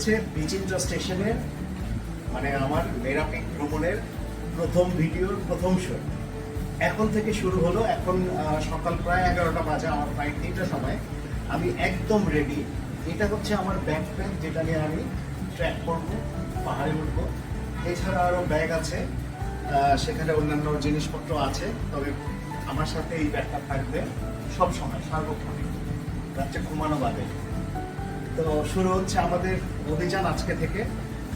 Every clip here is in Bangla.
হচ্ছে বিচিত্র স্টেশনের মানে আমার মেরাপিক ভ্রমণের প্রথম ভিডিওর প্রথম শো এখন থেকে শুরু হলো, এখন সকাল প্রায় এগারোটা বাজে, আমার ফ্লাইট তিনটা সময়। আমি একদম রেডি এটা হচ্ছে আমার ব্যাকপ্যাক যেটা নিয়ে আমি ট্র্যাক করব, পাহাড়ে উঠবো। এছাড়া আরও ব্যাগ আছে সেখানে অন্যান্য জিনিসপত্র আছে, তবে আমার সাথে এই ব্যাগটা থাকবে সব সময়, সার্বক্ষণিক। রাত্রে ঘুমানো বাদে। তো শুরু হচ্ছে আমাদের অভিযান আজকে থেকে।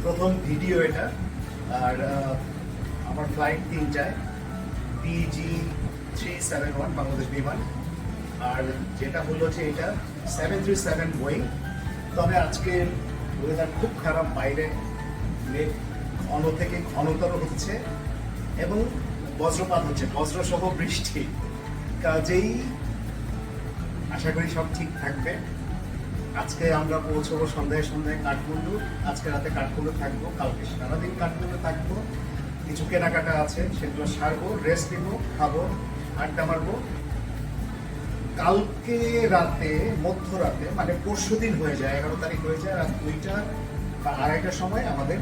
প্রথম ভিডিও এটা। আর আমার ফ্লাইট তিনটায় BG three seven one Bangladesh Biman. আর যেটা হলো যে এটা সেভেন থ্রি সেভেন বই তবে আজকে ওয়েদার খুব খারাপ, বাইরে ঘন থেকে ঘনতর হচ্ছে এবং বজ্রপাত হচ্ছে। বজ্রসহ বৃষ্টি। কাজেই আশা করি সব ঠিক থাকবে। আজকে আমরা পৌঁছবো সন্ধ্যায় সন্ধ্যায় কাঠমান্ডু। আজকে রাতে কাঠমান্ডু থাকব, কালকে সারাদিন কাঠমান্ডু থাকব। কিছু কেনাকাটা আছে, সেগুলো সারবো রেস্ট নিবো, খাব, আড্ডা মারবো। কালকে রাতে, মধ্যরাতে মানে পরশু দিন হয়ে যায়, এগারো তারিখ হয়ে যায়, রাত দুইটা বা আড়াইটার সময় আমাদের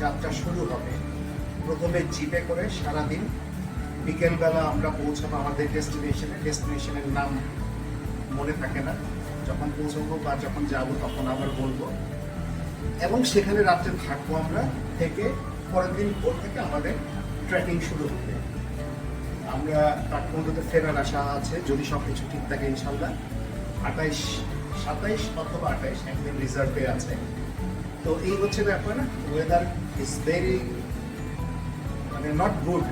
যাত্রা শুরু হবে। প্রথমে জিপে করে সারাদিন বিকেলবেলা আমরা পৌঁছাবো, আমাদের ডেস্টিনেশনে ডেস্টিনেশনের নাম মনে থাকে না। যখন পৌঁছবো বা যখন যাব তখন আবার বলব। এবং সেখানে রাত্রে থাকব আমরা থেকে পরের দিন ভোর থেকে আমাদের ট্রেকিং শুরু হবে। আমরা কাঠমান্ডুতে ফেরার আশা আছে, যদি সব কিছু ঠিক থাকে ইনশাল্লাহ। আঠাইশ, সাতাইশ অথবা আঠাইশ একদিন রিজার্ভে আছে। তো এই হচ্ছে ব্যাপার ওয়েদার ইজ ভেরি মানে নট গুড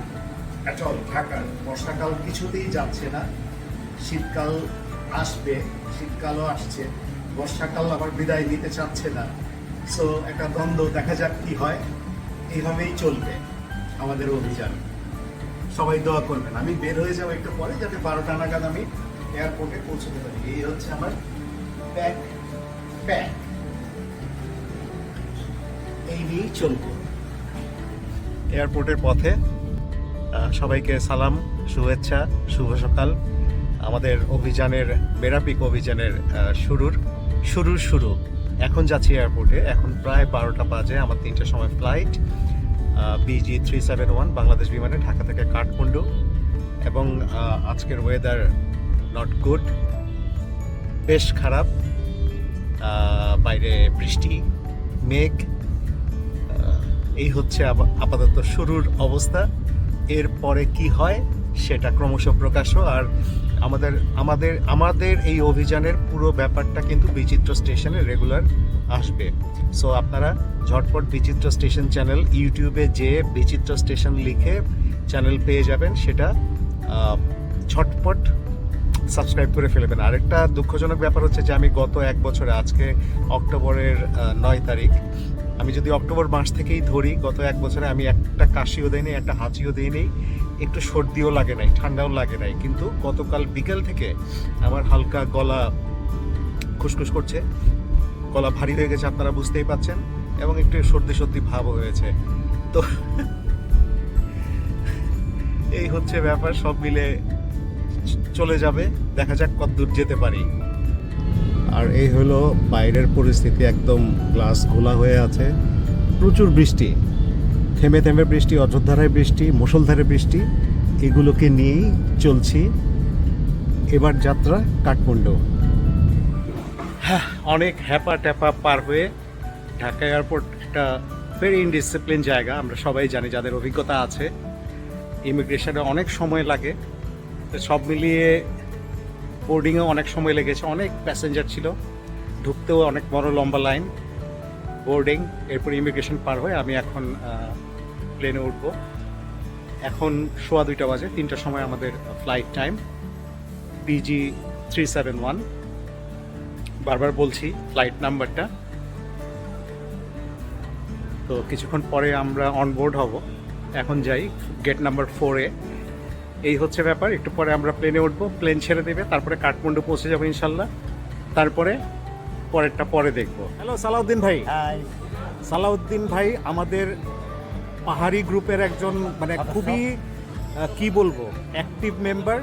অ্যাট অল ঢাকার। বর্ষাকাল কিছুতেই যাচ্ছে না। শীতকাল আসবে, শীতকালও আসছে, বর্ষাকাল আবার বিদায় নিতে চাচ্ছে না। সো একটা দ্বন্দ্ব, দেখা যাক কি হয়। এইভাবেই চলবে আমাদের অভিযান। সবাই দোয়া করবেন। আমি বের হয়ে যাব একটু পরে যাতে বারোটা নাগাদ আমি এয়ারপোর্টে পৌঁছতে পারি। এই হচ্ছে আমার প্যাক প্যাক এই নিয়েই চলবো। এয়ারপোর্টের পথে সবাইকে সালাম, শুভেচ্ছা, শুভ সকাল। আমাদের অভিযানের বেরাপিক অভিযানের শুরুর শুরুর শুরু। এখন যাচ্ছি এয়ারপোর্টে এখন প্রায় বারোটা বাজে। আমার তিনটার সময় flight BG three seven one Bangladesh বিমানে, ঢাকা থেকে কাঠমান্ডু। এবং আজকের ওয়েদার নট গুড বেশ খারাপ। বাইরে বৃষ্টি, মেঘ। এই হচ্ছে আপ- আপাতত শুরুর অবস্থা। এরপরে কি হয়? সেটা ক্রমশ প্রকাশ্য আর আমাদের আমাদের আমাদের এই অভিযানের পুরো ব্যাপারটা কিন্তু বিচিত্র স্টেশনে রেগুলার আসবে। সো আপনারা ঝটপট বিচিত্র স্টেশন চ্যানেল ইউটিউবে যে বিচিত্র স্টেশন লিখে চ্যানেল পেয়ে যাবেন, সেটা ঝটপট সাবস্ক্রাইব করে ফেলবেন আরেকটা দুঃখজনক ব্যাপার হচ্ছে যে আমি গত এক বছরে, আজকে অক্টোবরের নয় তারিখ, আমি যদি অক্টোবর মাস থেকেই ধরি, গত এক বছরে আমি একটা কাশিও দেয়নি একটা হাঁচিও দিইনি। একটু সর্দিও লাগে নাই, ঠান্ডাও লাগে নাই, কিন্তু গতকাল বিকেল থেকে আমার হালকা গলা খুসখুস করছে, গলা ভারী হয়ে গেছে, আপনারা বুঝতেই পাচ্ছেন, এবং একটু সর্দি সর্দি ভাব হয়েছে। তো এই হচ্ছে ব্যাপার, সব মিলে চলে যাবে, দেখা যাক কত দূর যেতে পারি। আর এই হলো বাইরের পরিস্থিতি, একদম গ্লাস খোলা হয়ে আছে, প্রচুর বৃষ্টি। থেমে থেমে বৃষ্টি, অযোধ্যারায় বৃষ্টি মুসলধারে বৃষ্টি, এগুলোকে নিয়েই চলছি এবার যাত্রা কাঠমান্ডু। হ্যাঁ অনেক হ্যাপা ট্যাপা পার হয়ে ঢাকা এয়ারপোর্ট একটা ভেরি ইনডিসিপ্লিন জায়গা, আমরা সবাই জানি যাদের অভিজ্ঞতা আছে। ইমিগ্রেশনে অনেক সময় লাগে। তো সব মিলিয়ে বোর্ডিংয়েও অনেক সময় লেগেছে। অনেক প্যাসেঞ্জার ছিল। ঢুকতেও অনেক বড় লম্বা লাইন বোর্ডিং এরপর ইমিগ্রেশন পার হয়ে আমি এখন প্লেনে উঠবো। এখন সোয়া দুইটা বাজে তিনটার সময় আমাদের flight time PG three seven one বারবার বলছি ফ্লাইট নাম্বারটা তো কিছুক্ষণ পরে আমরা অনবোর্ড হব। এখন যাই গেট নাম্বার ফোরে এই হচ্ছে ব্যাপার একটু পরে আমরা প্লেনে উঠবো প্লেন ছেড়ে দেবে তারপরে কাঠমান্ডু পৌঁছে যাব ইনশাল্লাহ। তারপরে পরেরটা পরে দেখব। হ্যালো সালাউদ্দিন ভাই। সালাউদ্দিন ভাই আমাদের পাহাড়ি গ্রুপের একজন মানে খুবই আহ, কি বলব অ্যাক্টিভ মেম্বার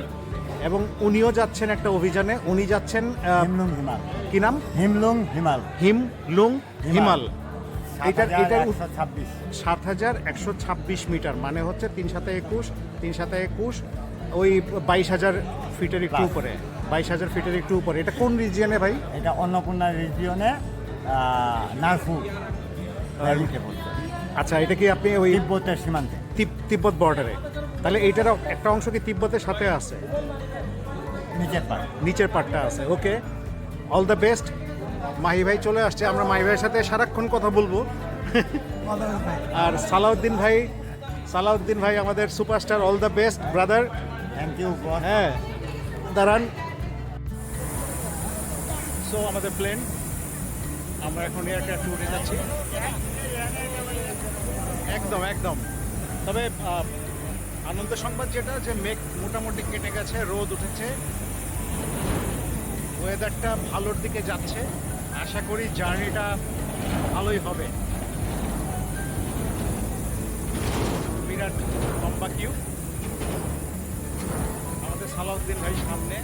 এবং উনিও যাচ্ছেন একটা অভিযানে। উনি যাচ্ছেন হিমলুং হিমাল। কি নাম? হিমলুং হিমাল। হিমাল হিমাল। এটার এটার সাত হাজার একশো ছাব্বিশ মিটার মানে হচ্ছে তিন সাথে একুশ তিন সাথে একুশ ওই বাইশ হাজার ফিটের একটু উপরে। বাইশ হাজার ফিটের একটু উপরে। এটা কোন রিজিয়নে ভাই? এটা অন্নপূর্ণা রিজিয়নে পড়ছে আচ্ছা এটা কি আপনি ওই তিব্বতের সীমান্তে? তিব্বত বর্ডারে তাহলে এইটার একটা অংশ কি তিব্বতের সাথে আছে? নিচের পাড়ে। নিচের পার্টটা আছে okay. All the best Mahi ভাই চলে আসছে আমরা মাহি ভাইয়ের সাথে সারাক্ষণ কথা বলব। আর সালাউদ্দিন ভাই সালাউদ্দিন ভাই আমাদের superstar all the best brother thank you হ্যাঁ। দাঁড়ান। সো আমাদের প্লেন আমরা এখন একটা ট্যুরে যাচ্ছি। একদম একদম। তবে আনন্দ সংবাদ যেটা, যে মেঘ মোটামুটি কেটে গেছে, রোদ উঠেছে। ওয়েদারটা ভালোর দিকে যাচ্ছে। আশা করি জার্নিটা ভালোই হবে। বিরাট লম্বা কিউ আমাদের সালাউদ্দিন ভাই সামনে।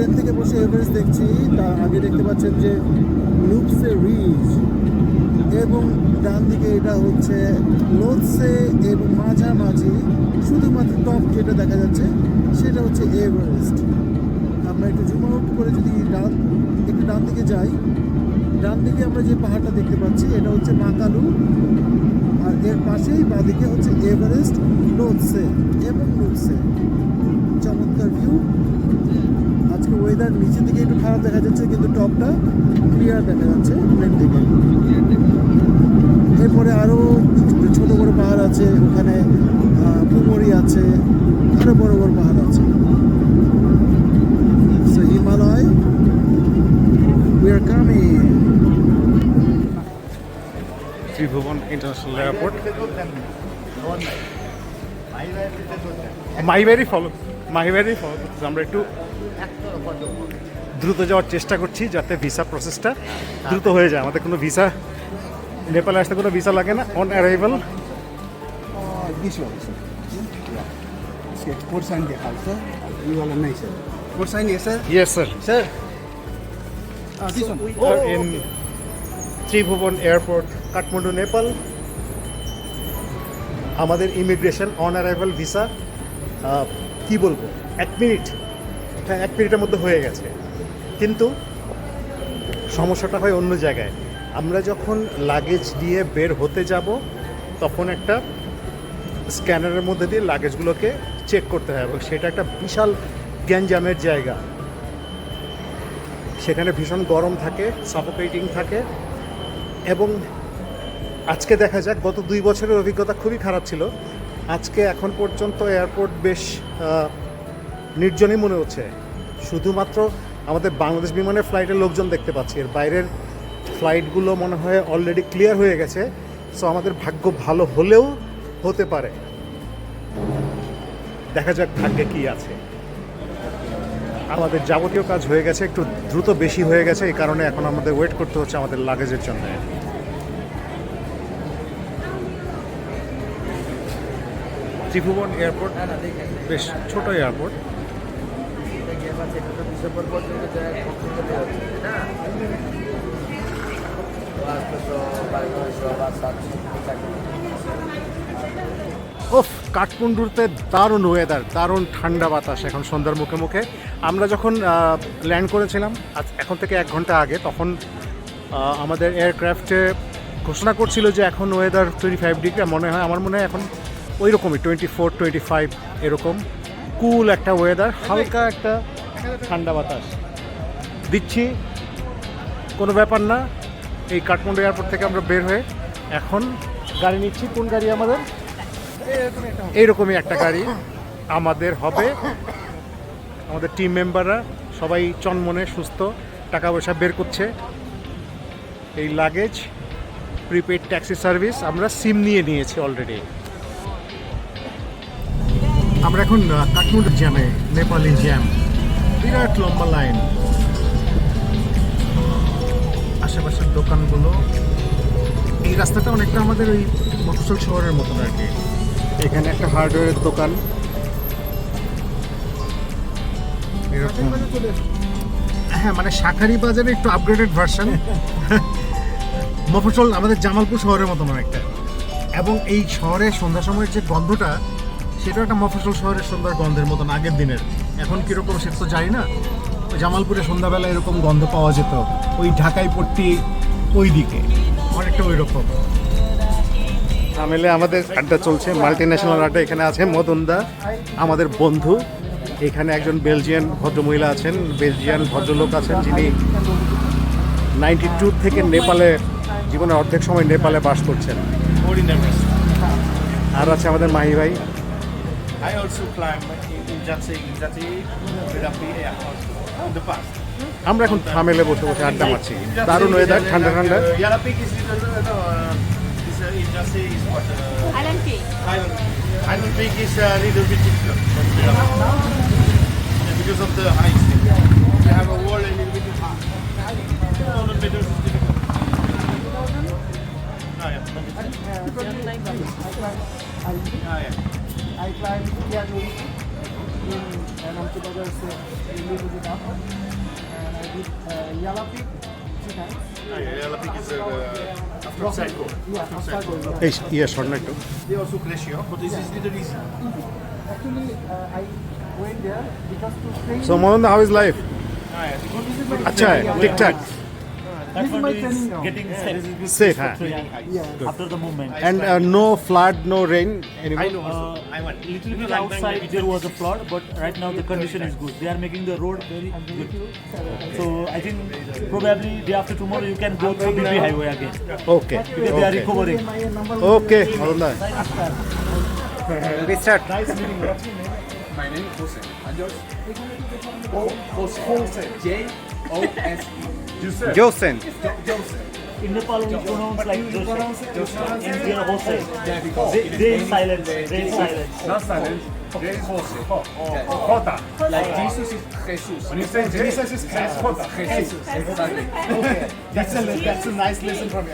প্লেন থেকে বসে এভারেস্ট দেখছি তার আগে দেখতে পাচ্ছেন যে লুপসে রিজ এবং ডান দিকে এটা হচ্ছে লোৎসে এবং মাঝামাঝি, শুধুমাত্র টপ যেটা দেখা যাচ্ছে সেটা হচ্ছে এভারেস্ট আমরা একটু জুম আউট করে যদি ডান, একটু ডান দিকে যাই, ডান দিকে আমরা যে পাহাড়টা দেখতে পাচ্ছি, এটা হচ্ছে মাকালু আর এর পাশেই বাঁদিকে হচ্ছে এভারেস্ট লোৎসে এবং লুৎসে চমৎকার ভিউ আজকে ওয়েদার নিচের দিকে একটু খারাপ দেখা যাচ্ছে কিন্তু টপটা ক্লিয়ার দেখা যাচ্ছে প্লেন থেকে এরপরে আরও ছোট বড় পাহাড় আছে ওখানে পুমরি আছে আরও বড় বড় পাহাড় আছে। Himalaya we are coming Tribhuvan international airport Mahibari follow Mahibari follow আমরা একটু দ্রুত যাওয়ার চেষ্টা করছি যাতে ভিসা প্রসেসটা দ্রুত হয়ে যায়। আমাদের কোনো ভিসা নেপালে আসতে কোনো ভিসা লাগে না on arrival Tribhuvan airport Kathmandu Nepal আমাদের ইমিগ্রেশন অন অ্যারাইভাল ভিসা কি বলব? এক মিনিট হ্যাঁ এক মিনিটের মধ্যে হয়ে গেছে। কিন্তু সমস্যাটা হয় অন্য জায়গায়। আমরা যখন লাগেজ দিয়ে বের হতে যাব, তখন একটা স্ক্যানারের মধ্যে দিয়ে লাগেজগুলোকে চেক করতে হয় এবং সেটা একটা বিশাল গ্যাঞ্জামের জায়গা। সেখানে ভীষণ গরম থাকে সাফোকেটিং থাকে এবং আজকে দেখা যাক, গত দুই বছরের অভিজ্ঞতা খুবই খারাপ ছিল। আজকে এখন পর্যন্ত এয়ারপোর্ট বেশ নির্জনই মনে হচ্ছে। শুধুমাত্র আমাদের বাংলাদেশ বিমানের ফ্লাইটের লোকজন দেখতে পাচ্ছি। এর বাইরের ফ্লাইটগুলো মনে হয় অলরেডি ক্লিয়ার হয়ে গেছে। সো আমাদের ভাগ্য ভালো হলেও হতে পারে। দেখা যাক ভাগ্যে কি আছে। আমাদের যাবতীয় কাজ হয়ে গেছে, একটু দ্রুত বেশি হয়ে গেছে, এই কারণে এখন আমাদের ওয়েট করতে হচ্ছে আমাদের লাগেজের জন্য। ত্রিভুবন এয়ারপোর্ট, বেশ ছোট এয়ারপোর্ট। ডিসেম্বর পর্যন্ত যায় না বছর বা সাত ওফ কাঠমান্ডুতে দারুণ ওয়েদার দারুণ ঠান্ডা বাতাস এখন সন্ধ্যার মুখে মুখে। আমরা যখন ল্যান্ড করেছিলাম, আজ এখন থেকে এক ঘণ্টা আগে, তখন আমাদের এয়ারক্রাফটে ঘোষণা করছিল যে এখন ওয়েদার টোয়েন্টি ফাইভ ডিগ্রি মনে হয়, আমার মনে হয় এখন ওই রকমই টোয়েন্টি ফোর টোয়েন্টি ফাইভ এরকম। কুল একটা ওয়েদার হালকা একটা ঠান্ডা বাতাস। দিচ্ছি। কোনো ব্যাপার না। এই কাঠমান্ডু এয়ারপোর্ট থেকে আমরা বের হয়ে এখন গাড়ি নিচ্ছি। কোন গাড়ি আমাদের? এইরকমই একটা গাড়ি আমাদের হবে। আমাদের টিম মেম্বাররা সবাই চনমনে সুস্থ টাকা পয়সা বের করছে। এই লাগেজ প্রিপেড ট্যাক্সি সার্ভিস আমরা সিম নিয়ে নিয়েছি অলরেডি আমরা এখন কাঠমান্ডু জ্যামে নেপালি জ্যাম বিরাট লম্বা লাইন। আশেপাশের দোকানগুলো এই রাস্তাটা অনেকটা আমাদের ওই মফসল শহরের মতন আর কি। এখানে একটা হার্ডওয়্যারের দোকান। এরকম। হ্যাঁ মানে শাখারি বাজারে একটু আপগ্রেডেড ভার্সন মফসল আমাদের জামালপুর শহরের মতন অনেকটা এবং এই শহরে সন্ধ্যা সময়ের যে গন্ধটা সেটা একটা মফসল শহরের সন্ধ্যার গন্ধের মতন আগের দিনের। এখন কীরকম সেটা তো জানি না। ওই জামালপুরে সন্ধ্যাবেলা এরকম গন্ধ পাওয়া যেত। ওই ঢাকাই পট্টি ওই দিকে। অনেকটা ওই রকম। আমেলে আমাদের আড্ডা চলছে। মাল্টি ন্যাশনাল আড্ডা এখানে আছে মদনদা আমাদের বন্ধু। এখানে একজন বেলজিয়ান ভদ্রমহিলা আছেন। বেলজিয়ান ভদ্রলোক আছেন যিনি নাইনটি টু থেকে নেপালে জীবনের অর্ধেক সময় নেপালে বাস করছেন। আর আছে আমাদের মাহি ভাই। I also climb আমরা এখন থামেলে বসে বসে আড্ডা মারছি। দারুণ ওয়েদার ঠান্ডা ঠান্ডা। I climbed the other and Amchi Burger is with. And I did uh, Yalapik three times. Yalapik is a, uh, after Psycho. Yeah, after Psycho. Yes, yes, or not. They also clash here, but this yeah. is the reason. Actually, uh, I went there because to train... So, Mohan, how is life? अच्छा है ठीक ठाक that this is. Getting yeah. safe. Safe, huh? Yeah. yeah. After the movement. And uh, no flood, no rain anymore. I know. Uh, I want. Little bit outside there was a flood, but right now the condition is good. They are making the road very good. So I think probably day after tomorrow you can go through BP Highway again. Okay. Because okay. they are recovering. Okay. All right. Nice we start. Nice meeting you. My name is Jose. And yours? Jose. J O S E. Joseph. Joseph. Joseph. In Nepal, we pronounce like Joseph. Pronounce Jose. They, they silent. They is silent. Not silent. There is Jose. Oh. oh, oh. Jota. Like Jesus is Jesus. When you say Jesus is Jesus, Jota. Jesus. That's a, that's a nice lesson from you.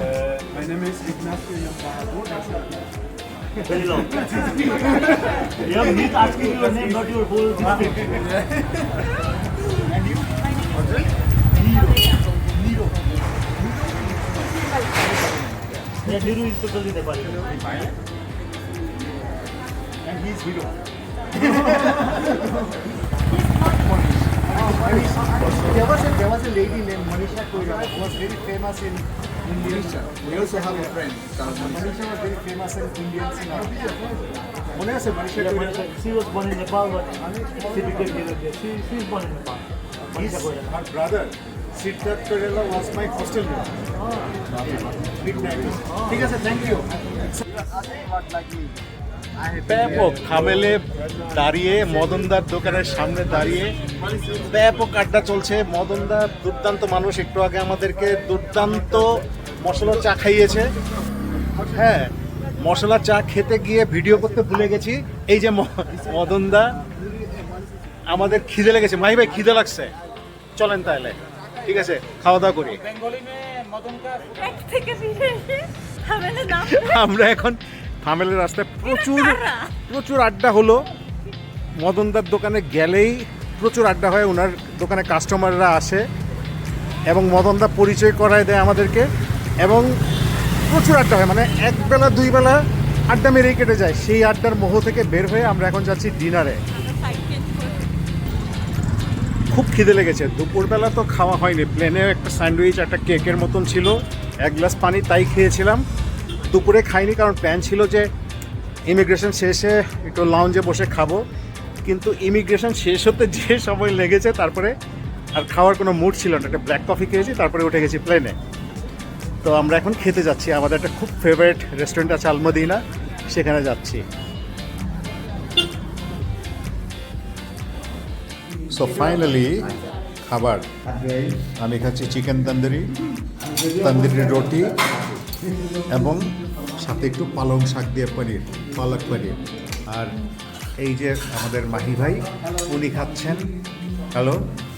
Uh, my name is Ignacio Yambarabu. very long. you have Meet asking your name, not your whole. Yeah, Niru is totally Nepali. And he's Hindu. There was a there was a lady named Manisha Koira who was very famous in India. We also have a friend. Manisha was very famous in India. Manisha, yeah, Manisha, she was born in Nepal, but she became here. She she is born in Nepal. Manisha Koira. Her brother. Was my hostel mate. Midnight. ঠিক আছে থ্যাংক ইউ ব্যাপক খামেলে দাঁড়িয়ে মদনদার দোকানের সামনে দাঁড়িয়ে ব্যাপক আড্ডা চলছে। মদনদার দুর্দান্ত মানুষ, একটু আগে আমাদেরকে দুর্দান্ত মশলা চা খাইয়েছে। হ্যাঁ মশলা চা খেতে গিয়ে ভিডিও করতে ভুলে গেছি। এই যে মদনদা, আমাদের খিদে লেগেছে। মাই ভাই, খিদে লাগছে। চলেন তাহলে। ঠিক আছে খাওয়া দাওয়া করি। এক থেকে ফিরে এসে থামেলে নাম আমরা এখন ফামেলের রাস্তায় প্রচুর প্রচুর আড্ডা হলো। মদনদার দোকানে গেলেই প্রচুর আড্ডা হয় ওনার দোকানে কাস্টমাররা আসে এবং মদনদা পরিচয় করায় দেয় আমাদেরকে এবং প্রচুর আড্ডা হয় মানে এক বেলা দুই বেলা আড্ডা মেরেই কেটে যায়। সেই আড্ডার মোহ থেকে বের হয়ে আমরা এখন যাচ্ছি ডিনারে খুব খিদে লেগেছে। দুপুরবেলা তো খাওয়া হয়নি। প্লেনে একটা স্যান্ডউইচ, একটা কেকের মতন ছিল। এক গ্লাস পানি তাই খেয়েছিলাম। দুপুরে খাইনি কারণ প্ল্যান ছিল যে ইমিগ্রেশন শেষে একটু লাউঞ্জে বসে খাব। কিন্তু ইমিগ্রেশন শেষ হতে যে সময় লেগেছে, তারপরে আর খাওয়ার কোনো মুড ছিল না। একটা ব্ল্যাক কফি খেয়েছি, তারপরে উঠে গেছি প্লেনে তো আমরা এখন খেতে যাচ্ছি। আমাদের একটা খুব ফেভারিট রেস্টুরেন্ট আছে আলমদিনা। সেখানে যাচ্ছি। সো ফাইনালি খাবার আমি খাচ্ছি চিকেন তন্দুরি তন্দুরি রুটি এবং সাথে একটু পালং শাক দিয়ে পনির পালক পনির আর এই যে আমাদের মাহি ভাই উনি খাচ্ছেন হ্যালো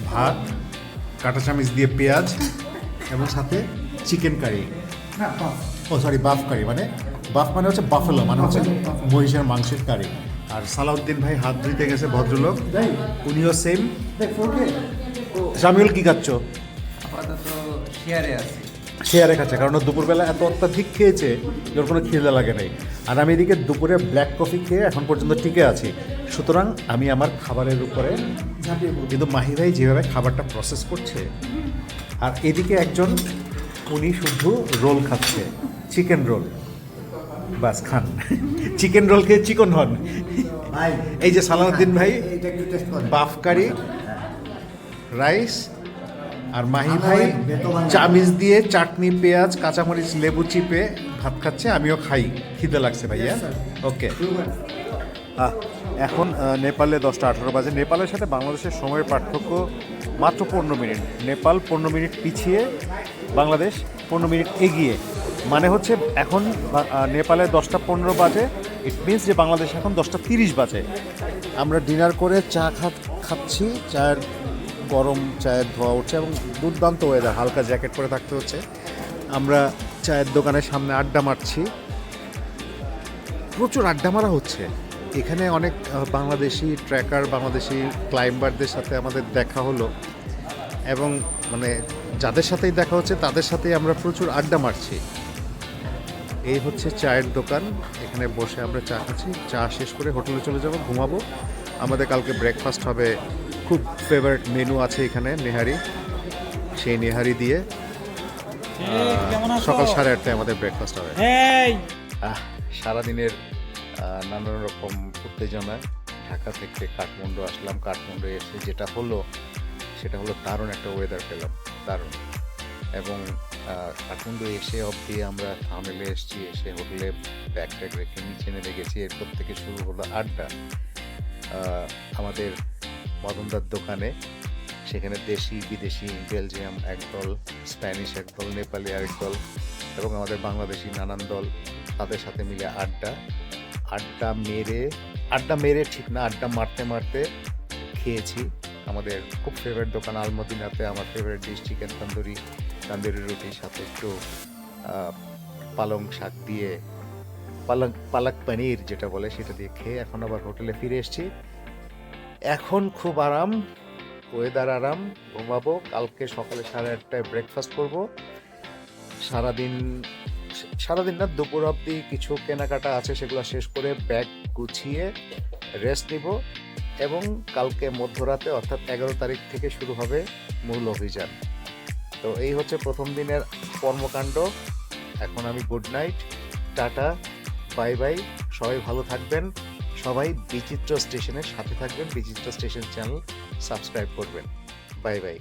ভাত কাঁটা চামিচ দিয়ে পেঁয়াজ এবং সাথে চিকেন কারি ও সরি বাফ কারি মানে বাফ মানে হচ্ছে বাফেলো মানে হচ্ছে মহিষের মাংসের কারি আর সালাউদ্দিন ভাই হাত ধুইতে গেছে ভদ্রলোক। উনিও সেম জামিউল কি খাচ্ছ? আপাতত শেয়ারে আছে। শেয়ারে খাচ্ছে কারণ দুপুরবেলা এত অত্যাধিক খেয়েছে ওর কোনো খিদে লাগে নাই। আর আমি এদিকে দুপুরে ব্ল্যাক কফি খেয়ে এখন পর্যন্ত টিকে আছি। সুতরাং আমি আমার খাবারের উপরে কিন্তু মাহি ভাই যেভাবে খাবারটা প্রসেস করছে আর এদিকে একজন উনি শুধু রোল খাচ্ছে চিকেন রোল বাস খান। চিকেন রোল খেয়ে চিকন হন। এই যে সালাউদ্দিন ভাই বাফ কারি রাইস আর মাহি ভাই চামিচ দিয়ে চাটনি পেঁয়াজ কাঁচামরিচ লেবু চিপে ভাত খাচ্ছে আমিও খাই। খিদে লাগছে ভাইয়া ওকে এখন নেপালে দশটা আঠারো বাজে। নেপালের সাথে বাংলাদেশের সময়ের পার্থক্য মাত্র পনেরো মিনিট। নেপাল পনেরো মিনিট পিছিয়ে বাংলাদেশ পনেরো মিনিট এগিয়ে। মানে হচ্ছে এখন নেপালে দশটা পনেরো বাজে। ইট মিনস যে বাংলাদেশ এখন দশটা তিরিশ বাজে। আমরা ডিনার করে চা খা, খাচ্ছি। চায়ের গরম, চায়ের ধোয়া উঠছে এবং দুর্দান্ত ওয়েদার হালকা জ্যাকেট পরে থাকতে হচ্ছে। আমরা চায়ের দোকানের সামনে আড্ডা মারছি। প্রচুর আড্ডা মারা হচ্ছে। এখানে অনেক বাংলাদেশি ট্র্যাকার বাংলাদেশি ক্লাইম্বারদের সাথে আমাদের দেখা হলো। এবং মানে যাদের সাথেই দেখা হচ্ছে, তাদের সাথেই আমরা প্রচুর আড্ডা মারছি। এই হচ্ছে চায়ের দোকান। এখানে বসে আমরা চা খাচ্ছি। চা শেষ করে হোটেলে চলে যাব ঘুমাবো। আমাদের কালকে ব্রেকফাস্ট হবে। খুব ফেভারিট মেনু আছে এখানে নেহারি। সেই নেহারি দিয়ে সকাল সাড়ে আটটায় আমাদের ব্রেকফাস্ট হবে। সারাদিনের নানান রকম উত্তেজনা। ঢাকা থেকে কাঠমান্ডু আসলাম। কাঠমান্ডু এসে যেটা হলো সেটা হলো দারুণ একটা ওয়েদার পেলাম। দারুণ। এবং কাঠমান্ডু এসে অবধি আমরা থামেলে এসেছি, এসে হোটেলে ব্যাগ ট্যাগ রেখে নিচে নেমে গেছি। এরপর থেকে শুরু হলো আড্ডা। আমাদের মদনদার দোকানে, সেখানে দেশি, বিদেশি বেলজিয়াম একদল স্প্যানিশ একদল নেপালি আরেক দল এবং আমাদের বাংলাদেশি নানান দল, তাদের সাথে মিলে আড্ডা। আড্ডা মেরে আড্ডা মেরে ঠিক না, আড্ডা মারতে মারতে খেয়েছি। আমাদের খুব ফেভারিট দোকান আলমদিনাতে, আমার favourite dish chicken tandoori tandoori রুটির সাথে একটু পালং শাক দিয়ে পালক পালক পনির যেটা বলে সেটা দিয়ে খেয়ে এখন আবার হোটেলে ফিরে এসেছি। এখন খুব আরাম ওয়েদার আরাম, ঘুমাবো, কালকে সকালে সাড়ে আটটায় ব্রেকফাস্ট করব। সারাদিন সারাদিন না, দুপুর অবধি কিছু কেনাকাটা আছে সেগুলো শেষ করে ব্যাগ গুছিয়ে রেস্ট নিব এবং কালকে মধ্যরাতে অর্থাৎ এগারো তারিখ থেকে শুরু হবে মূল অভিযান। তো এই হচ্ছে প্রথম দিনের কর্মকাণ্ড। এখন আমি good night tata bye bye সবাই ভালো থাকবেন। সবাই বিচিত্র স্টেশনের সাথে থাকবেন, বিচিত্র স্টেশন চ্যানেল সাবস্ক্রাইব করবেন। Bye bye